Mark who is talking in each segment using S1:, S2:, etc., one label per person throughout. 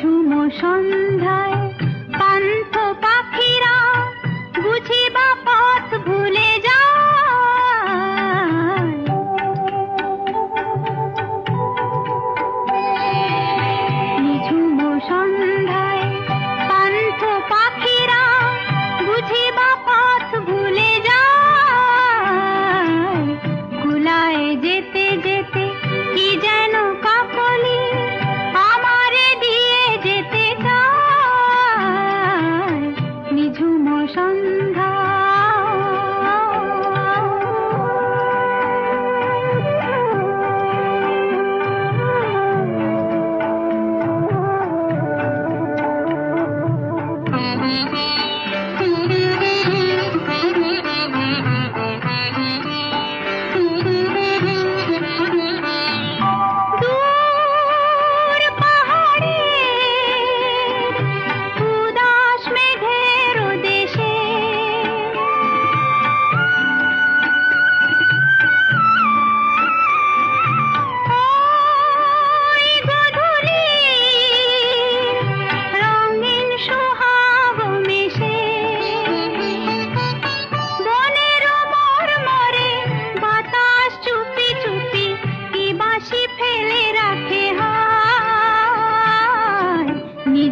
S1: ঝুমো সন্ধ্যায়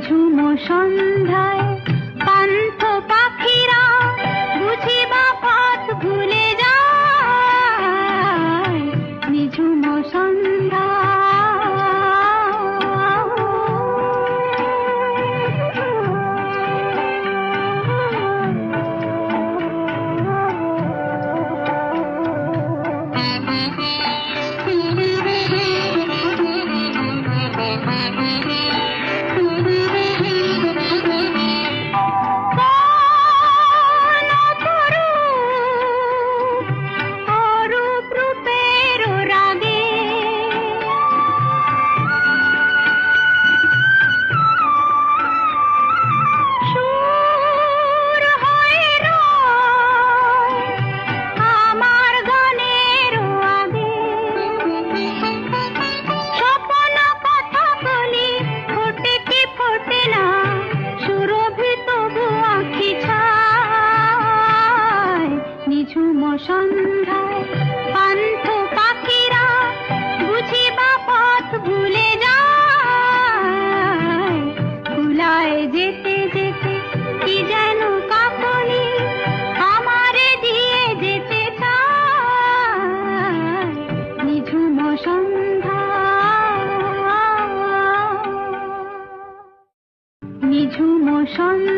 S1: ঝুমো সন্ধ্যায় রাস্তায় যেতে যেতে কি যেন কাপড়ে আমারে দিয়ে যেতে নিঝুম সন্ধ্যা নিঝুম সন্ধ্যা।